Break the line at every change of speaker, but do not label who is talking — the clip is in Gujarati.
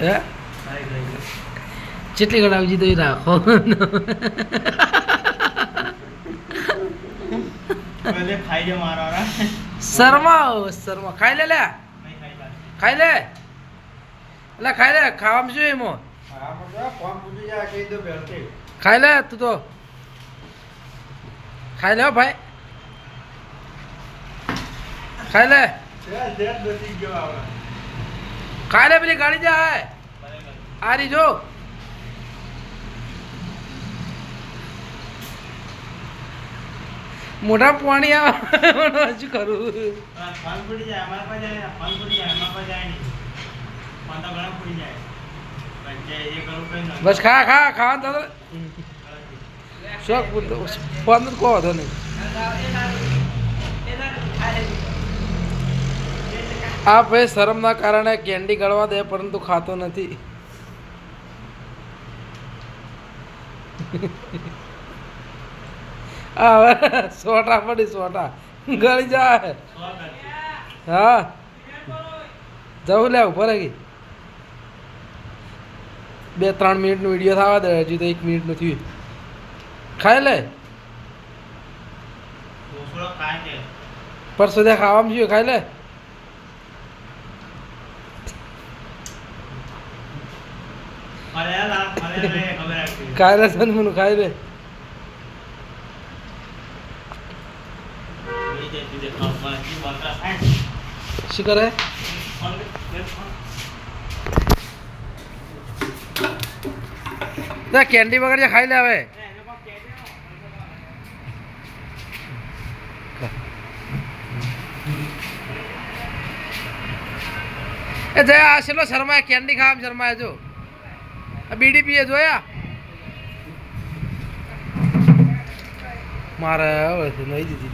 હે? જેટલી ગણાવજી તો એ રાખો? શરમાઓ શરમા ખાઈ લે લે.
ખાઈ.
લે. એટલે ખાઈ લે. ખાવામાં શું એમાં? ખાઈ લે તું તો. ખાઈ લે ભાઈ. ખાઈ લે. ખાઈ લે પેલી ગાડી જાય. આ રી જો. મોટા પાણી આવે. શું કરું
આ ફળ ફૂટી જાય અમારા પાસે જાય ફળ ફૂટી જાય અમારા પાસે જાય નહીં. ફળ તો ઘણા ફૂટી જાય. પણ જે એ કરવું કઈ નથી.
બસ ખા ખા ખાવાનું તો શોખ પંદર કહો હતો નહીં. આ ભાઈ શરમના કારણે કેન્ડી ગળવા દે પરંતુ ખાતો નથી. હવે સોટા પડી સોટા. ગળી જાય. હા. જવું લે ઉપર ગઈ બે ત્રણ મિનિટનો વીડિયો થવા દે હજી તો એક મિનિટનું થયું. ખાઈ લે. પરસો ત્યાં ખાવામાં શું ખાઈ લે?
જે તું જે ખાવ, મને જી બનતા થાય? ને.
કેન્ડી વગર જે ખાઈ લે હવે.
એ
જયા આ શર્મા કેન્ડી ખાવા શર્મા જો આ બીડી જોયા? મારે હવે નહીં દીધી